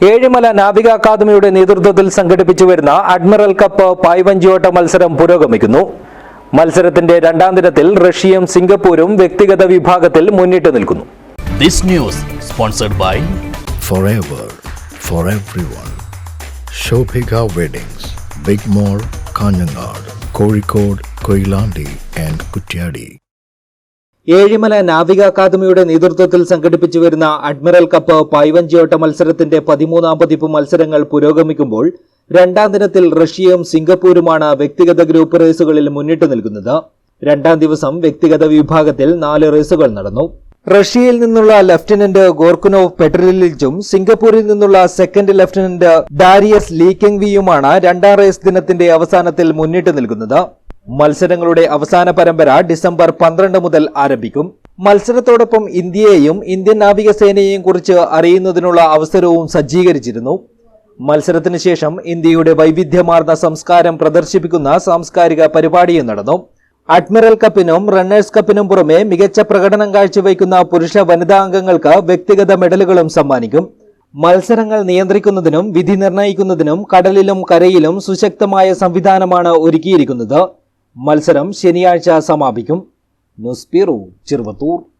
ഏഴിമല നാവിക അക്കാദമിയുടെ നേതൃത്വത്തിൽ സംഘടിപ്പിച്ചു വരുന്ന അഡ്മിറൽ കപ്പ് പായ്വഞ്ചിയോട്ട മത്സരം പുരോഗമിക്കുന്നു മത്സരത്തിന്റെ രണ്ടാം ദിനത്തിൽ റഷ്യയും സിംഗപ്പൂരും വ്യക്തിഗത വിഭാഗത്തിൽ മുന്നിട്ട് നിൽക്കുന്നു This news sponsored by forever for everyone. Shobhika Weddings, Big mall Kanhangad Kozhikode Koilandi and Kutyadi. Ezhimala നാവിക അക്കാദമിയുടെ നേതൃത്വത്തിൽ സംഘടിപ്പിച്ചു വരുന്ന അഡ്മിറൽ കപ്പ് പായ്വഞ്ചിയോട്ട മത്സരത്തിന്റെ പതിമൂന്നാം പതിപ്പ് മത്സരങ്ങൾ പുരോഗമിക്കുമ്പോൾ രണ്ടാം ദിനത്തിൽ റഷ്യയും സിംഗപ്പൂരുമാണ് വ്യക്തിഗത ഗ്രൂപ്പ് റേസുകളിൽ മുന്നിട്ട് നിൽക്കുന്നത്. രണ്ടാം ദിവസം വ്യക്തിഗത വിഭാഗത്തിൽ നാല് റേസുകൾ നടന്നു. റഷ്യയിൽ നിന്നുള്ള ലഫ്റ്റനന്റ് ഗോർക്കുനോവ് പെട്രലിച്ചും സിംഗപ്പൂരിൽ നിന്നുള്ള സെക്കൻഡ് ലഫ്റ്റനന്റ് ഡാരിയസ് ലീക്കെങ്വിയുമാണ് രണ്ടാം റേസ് ദിനത്തിന്റെ അവസാനത്തിൽ മുന്നിട്ട് നിൽക്കുന്നത്. മത്സരങ്ങളുടെ അവസാന പരമ്പര ഡിസംബർ പന്ത്രണ്ട് മുതൽ ആരംഭിക്കും. മത്സരത്തോടൊപ്പം ഇന്ത്യയെയും ഇന്ത്യൻ നാവികസേനയെയും കുറിച്ച് അറിയുന്നതിനുള്ള അവസരവും സജ്ജീകരിച്ചിരുന്നു. മത്സരത്തിന് ശേഷം ഇന്ത്യയുടെ വൈവിധ്യമാർന്ന സംസ്കാരം പ്രദർശിപ്പിക്കുന്ന സാംസ്കാരിക പരിപാടിയും നടന്നു. അഡ്മിറൽ കപ്പിനും റണ്ണേഴ്സ് കപ്പിനും പുറമെ മികച്ച പ്രകടനം കാഴ്ചവെക്കുന്ന പുരുഷ വനിതാ അംഗങ്ങൾക്ക് വ്യക്തിഗത മെഡലുകളും സമ്മാനിക്കും. മത്സരങ്ങൾ നിയന്ത്രിക്കുന്നതിനും വിധി നിർണയിക്കുന്നതിനും കടലിലും കരയിലും സുശക്തമായ സംവിധാനമാണ് ഒരുക്കിയിരിക്കുന്നത്. മത്സരം ശനിയാഴ്ച സമാപിക്കും. News bureau Cheruvathur.